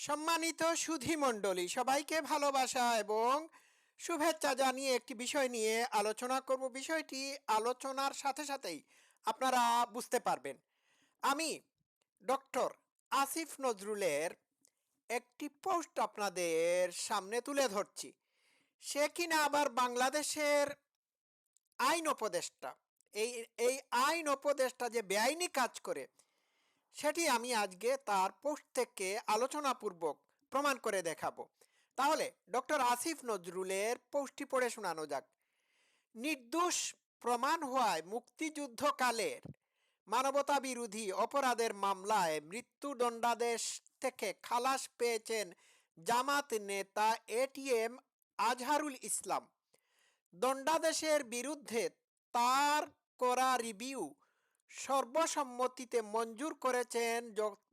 সম্মানিত সুধী মণ্ডলী, সবাইকে ভালোবাসা এবং শুভেচ্ছা জানিয়ে একটি বিষয় নিয়ে আলোচনা করব। বিষয়টি আলোচনার সাথে সাথেই আপনারা বুঝতে পারবেন। আমি ডক্টর আসিফ নজরুলের একটি পোস্ট আপনাদের সামনে তুলে ধরছি। সে কিনা আবার বাংলাদেশের আইন উপদেষ্টা। এই এই আইন উপদেষ্টা যে বেআইনি কাজ করে সেটি আমি আজকে তার পোস্ট থেকে আলোচনাপূর্বক প্রমাণ করে দেখাবো। তাহলে ডক্টর আসিফ নজরুলের পোস্টটি পড়ে শোনানো যাক। নির্দোষ প্রমাণ হওয়ায় মুক্তিযুদ্ধকালের মানবতা বিরোধী অপরাধের মামলায় মৃত্যুদণ্ডাদেশ থেকে খালাস পেয়েছেন জামাত নেতা এটিএম আজহারুল ইসলাম। দণ্ডাদেশের বিরুদ্ধে তার করা রিভিউ সর্বসম্মতিতে মঞ্জুর করেছেন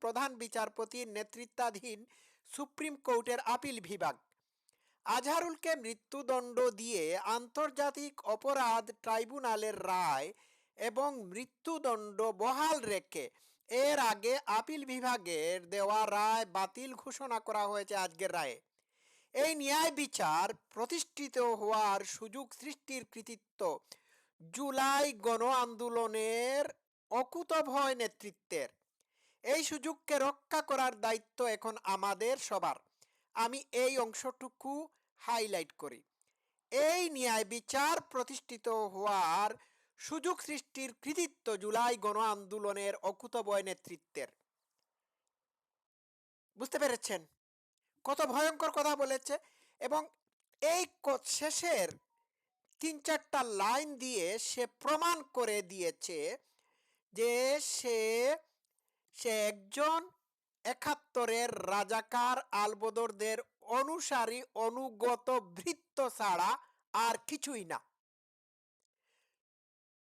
প্রধান বিচারপতির নেতৃত্বাধীন সুপ্রিম কোর্টের আপিল বিভাগ। আজহারুলকে মৃত্যুদণ্ড দিয়ে আন্তর্জাতিক অপরাধ ট্রাইব্যুনালের রায় এবং মৃত্যুদণ্ড বহাল রেখে এর আগে আপিল বিভাগের দেওয়া রায় বাতিল ঘোষণা করা হয়েছে আজকের রায়ে। এই ন্যায় বিচার প্রতিষ্ঠিত হওয়ার সুযোগ সৃষ্টির কৃতিত্ব জুলাই গণ আন্দোলনের অকুতভয় নেতৃত্বের। এই সুযোগকে রক্ষা করার দায়িত্ব এখন আমাদের সবার। আমি এই অংশটুকু হাইলাইট করি। এই ন্যায় বিচার প্রতিষ্ঠিত হওয়ার সুযোগ সৃষ্টির কৃতিত্ব জুলাই গণ আন্দোলনের অকুতভয় নেতৃত্বের। বুঝতে পেরেছেন? কত ভয়ঙ্কর কথা বলেছে এবং এই শেষের তিন চারটা লাইন দিয়ে সে প্রমাণ করে দিয়েছে যে সে সে একজন একাত্তরের রাজাকার আলবদরদের অনুসারী, অনুগত ভৃত্য ছাড়া আর কিছুই না।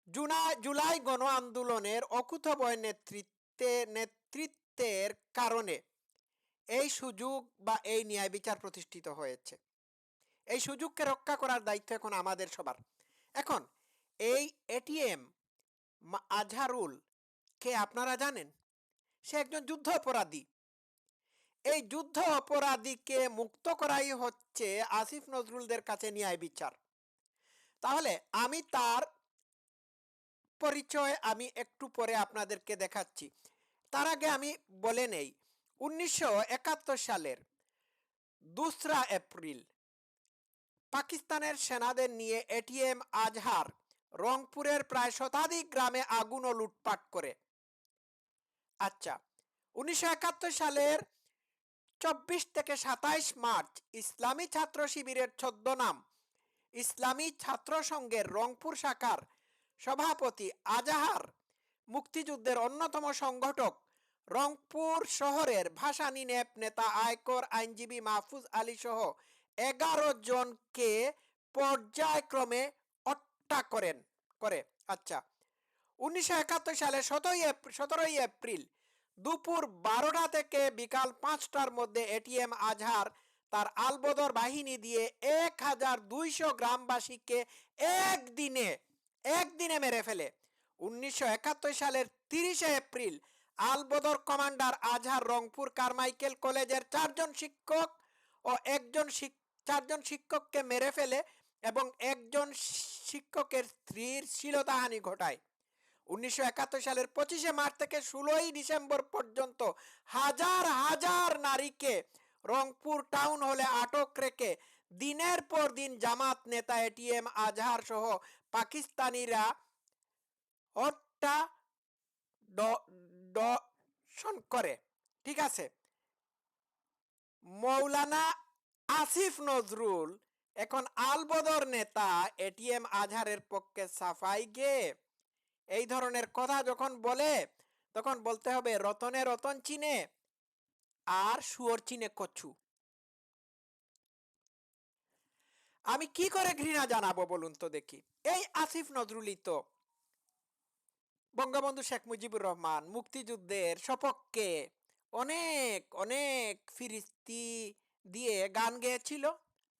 জুনা, জুলাই গণ আন্দোলনের অকুতভয় নেতৃত্বে, নেতৃত্বের কারণে এই সুযোগ বা এই ন্যায় বিচার প্রতিষ্ঠিত হয়েছে। এই সুযোগকে রক্ষা করার দায়িত্ব এখন আমাদের সবার। এখন এই এটিএম আজহারুল। কে আপনারা জানেন? সে একজন যুদ্ধ অপরাধী। এই যুদ্ধ অপরাধীকে মুক্ত করাই হচ্ছে আসিফ নজরুলদের কাছে ন্যায় বিচার। তাহলে আমি তার পরিচয় আমি একটু পরে আপনাদেরকে দেখাচ্ছি। তার আগে আমি বলে নেই, উনিশশো একাত্তর সালের দোসরা এপ্রিল, পাকিস্তানের সেনাদের নিয়ে এটিএম আজহার রংপুরের প্রায় শতাধিক গ্রামে আগুন ও লুটপাট করে। আচ্ছা উনিশশো একাত্তর সালের চব্বিশ থেকে সাতাইশ মার্চ ইসলামী ছাত্র শিবিরের ছদ্মনাম ইসলামী ছাত্র সংঘের রংপুর শাখার সভাপতি আজাহার মুক্তিযুদ্ধের অন্যতম সংগঠক রংপুর শহরের ভাসানী নেপ নেতা আয়কর আইনজীবী মাহফুজ আলী সহ এগারো জনকে পর্যায়ক্রমে হত্যা করেন, করে। আচ্ছা। উনিশশো একাত্তর সালে সতেরোই সতেরোই এপ্রিল দুপুর বারোটা থেকে বিকাল পাঁচটার মধ্যে এটিএম আজহার তার আলবদর বাহিনী দিয়ে এক হাজার দুইশো গ্রামবাসীকে একদিনে একদিনে মেরে ফেলে। উনিশশো একাত্তর সালের তিরিশে April Al-Badr commander Azhar Rangpur Carmichael কলেজের চারজন শিক্ষক ও একজন চারজন শিক্ষককে মেরে ফেলে এবং একজন শিক্ষকের স্ত্রীর শ্লীলতাহানি ঘটায়। উনিশশো একাত্তর সালের পঁচিশে মার্চ থেকে ষোলোই ডিসেম্বর পর্যন্ত হাজার হাজার নারীকে রংপুর টাউন হলে আটক রেখে দিনের পর দিন জামাত নেতা এটিএম আজহার সহ পাকিস্তানিরা হত্যা দর্শন করে। ঠিক আছে? মৌলানা আসিফ নজরুল এখন আলবদর নেতা এটিএম আজহারের পক্ষে সাফাই গে এই ধরনের কথা যখন বলে, তখন বলতে হবে, রতনে রতন চিনে আর শুয়োর চিনে কচ্ছু। আমি কি করে ঘৃণা জানাব বলুন তো দেখি। এই আসিফ নজরুলই তো বঙ্গবন্ধু শেখ মুজিবুর রহমান মুক্তিযুদ্ধের সপক্ষে অনেক অনেক ফিরিস্তি দিয়ে গান গেয়েছিল।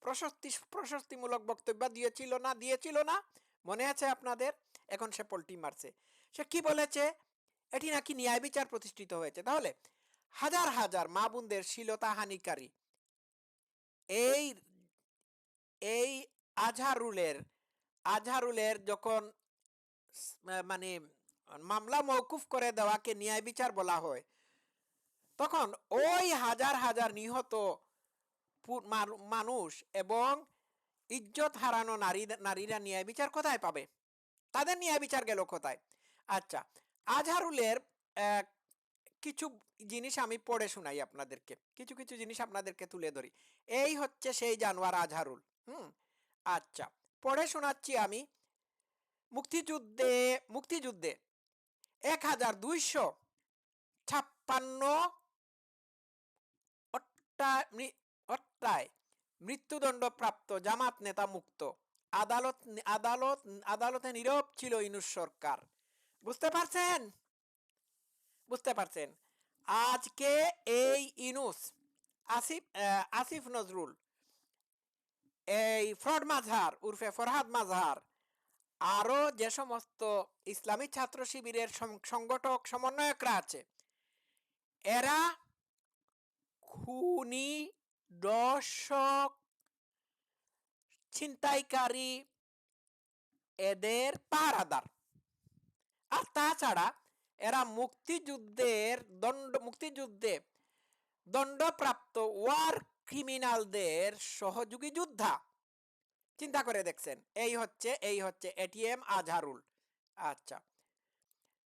প্রশস্তি, প্রশস্তিমূলক বক্তব্য দিয়েছিল না দিয়েছিল না? মনে আছে আপনাদের? এখন সে পল্টি মারছে। সে কি বলেছে? এটি নাকি ন্যায় বিচার প্রতিষ্ঠিত হয়েছে। তাহলে হাজার হাজার মা বোনদের শিলতা হানিকারী এই এই আজহারুলের আজহারুলের যখন মানে মামলা মৌকুফ করে দেওয়াকে ন্যায় বিচার বলা হয়, তখন ওই হাজার হাজার নিহত মানুষ এবং ইজ্জত হারানো নারী, নারীরা ন্যায় বিচার কোথায় পাবে? তাদের ন্যায় বিচার গেল কোথায়? আচ্ছা আজহারুলের কিছু জিনিস আমি পড়ে শোনাই আপনাদেরকে। কিছু কিছু জিনিস আপনাদেরকে তুলে ধরি। এই হচ্ছে সেই জানোয়ার আজহারুল, হুম? আচ্ছা পড়ে শোনাচ্ছি আমি। মুক্তিযুদ্ধে মুক্তিযুদ্ধে এক হাজার দুইশো ছাপ্পান্ন অট্টায় মৃত্যুদণ্ডপ্রাপ্ত জামাত নেতা মুক্ত। আদালত আদালত, আদালতে নীরব ছিল ইনুস সরকার। বুঝতে পারছেন? বুঝতে পারছেন। আজকে এই ইনুস, আসিফ আসিফ নজরুল, এই ফ্রড মাঝহার, উর্ফে ফরহাদ মাঝহার আরও যে সমস্ত ইসলামী ছাত্র শিবিরের সংগঠক, সমন্বয়করা আছে, এরা খুনি দর্শক, ছিনতাইকারী এদের পাহারাদার। আর তাছাড়া এরা মুক্তিযুদ্ধের দণ্ড, মুক্তিযুদ্ধে দণ্ডপ্রাপ্ত ওয়ার ক্রিমিনালদের সহযোগী যোদ্ধা। চিন্তা করে দেখছেন, এই হচ্ছে এই হচ্ছে এটিএম আজহারুল। আচ্ছা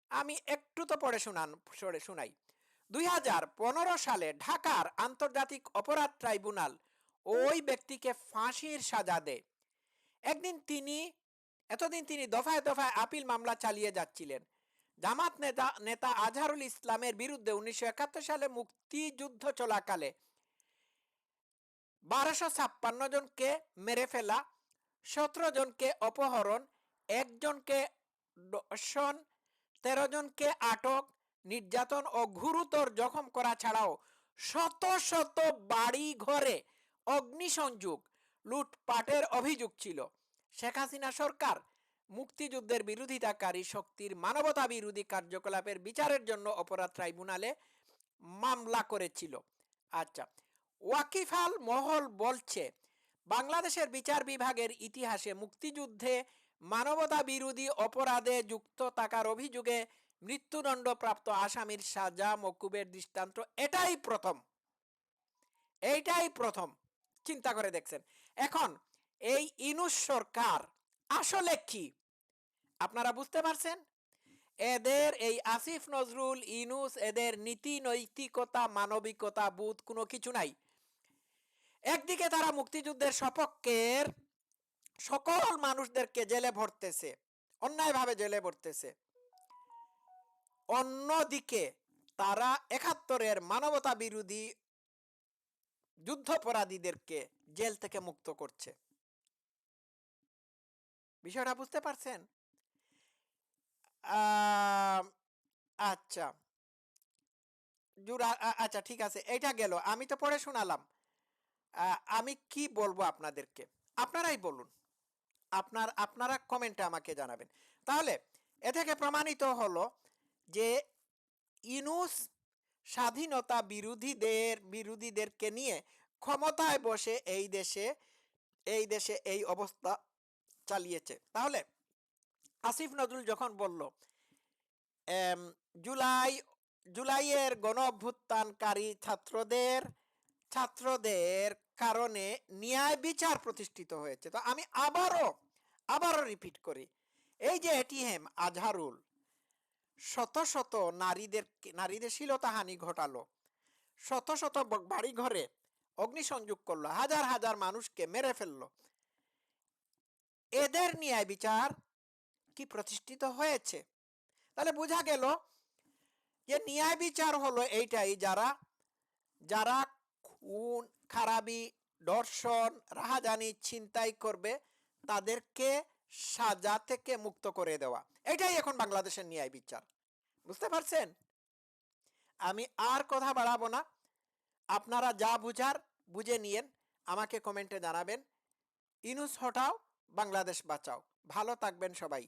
আমি একটু তো পড়ে শুনান সরে শুনাই। দুই হাজার পনেরো সালে ঢাকার আন্তর্জাতিক অপরাধ ট্রাইব্যুনাল ওই ব্যক্তিকে ফাঁসির সাজা দেয়। একদিন তিনি, এতদিন তিনি দফায় দফায় আপিল মামলা চালিয়ে যাচ্ছিলেন। জামাত নেতা নেতা আজহারুল ইসলামের বিরুদ্ধে উনিশশো একাত্তর সালে মুক্তিযুদ্ধ চলাকালে বারোশো ছাপ্পান্ন জনকে মেরে ফেলা, সতেরো জনকে অপহরণ, একজনকে দর্শন, তেরো জনকে আটক নির্যাতন ও গুরুতর জখম করা ছাড়াও শত শত বাড়ি ঘরে অগ্নিসংযোগ, লুটপাটের অভিযোগ ছিল। শেখ হাসিনা সরকার মুক্তিযুদ্ধের বিরোধিতাকারী শক্তির মানবতা বিরোধী কার্যকলাপের বিচারের জন্য অপরাধ ট্রাইব্যুনালে মামলা করেছিল। আচ্ছা ওয়াকিফাল মহল বলছে, বাংলাদেশের বিচার বিভাগের ইতিহাসে মুক্তিযুদ্ধে মানবতা বিরোধী অপরাধে যুক্ত থাকার অভিযোগে মৃত্যুদণ্ডপ্রাপ্ত আসামির সাজা মকুবের দৃষ্টান্ত, এটাই প্রথম। এইটাই প্রথম। চিন্তা করে দেখছেন। এখন, এই ইনুস সরকার আসলে কি? আপনারা বুঝতে পারছেন? এদের এই আসিফ নজরুল, ইনুস, এদের নীতি, নৈতিকতা, মানবিকতা, বোধ কোনো কিছু নাই। একদিকে তারা মুক্তিযুদ্ধের সপক্ষের সকল মানুষদেরকে জেলে ভরতেছে, অন্যায়ভাবে জেলে ভরতেছে। অন্যদিকে তারা একাত্তরের মানবতা বিরোধী যুদ্ধপরাধীদেরকে জেল থেকে মুক্ত করছে। বিষয়টা বুঝতে পারছেন? আচ্ছা। জুরা আচ্ছা ঠিক আছে এটা গেল, আমি তো পড়ে শোনালাম। আমি কি বলব আপনাদেরকে? আপনারাই বলুন। আপনার, আপনারা কমেন্টে আমাকে জানাবেন। তাহলে, এ থেকে প্রমাণিত হলো যে ইনুস স্বাধীনতা বিরোধীদের, বিরোধীদেরকে নিয়ে ক্ষমতায় বসে এই দেশে এই দেশে এই অবস্থা চালিয়েছে। তাহলে আসিফ নজরুল যখন বলল জুলাই, জুলাইয়ের গণ অভ্যুত্থানকারী ছাত্রদের ছাত্রদের কারণে ন্যায় বিচার প্রতিষ্ঠিত হয়েছে। তো আমি আবারও আবারও রিপিট করি, এই যে এটিএম আজহারুল শত শত নারীদের নারীদের শিলতাহানি ঘটালো। শত শত বাড়ি ঘরে অগ্নিসংযোগ করল, হাজার হাজার মানুষকে মেরে ফেলল। এদের ন্যায় বিচার কি প্রতিষ্ঠিত হয়েছে? তাহলে বোঝা গেল যে ন্যায় বিচার হলো এইটাই, যারা যারা খুন, খারাপি, দর্শন, রাহাজানি, ছিনতাই করবে, তাদেরকে সাজা থেকে মুক্ত করে দেওয়া। এটাই এখন বাংলাদেশের ন্যায় বিচার। বুঝতে পারছেন? আমি আর কথা বাড়াবো না। আপনারা যা বুঝার, বুঝে নিয়েন। আমাকে কমেন্টে জানাবেন। ইনুস হটাও, বাংলাদেশ বাঁচাও। ভালো থাকবেন সবাই।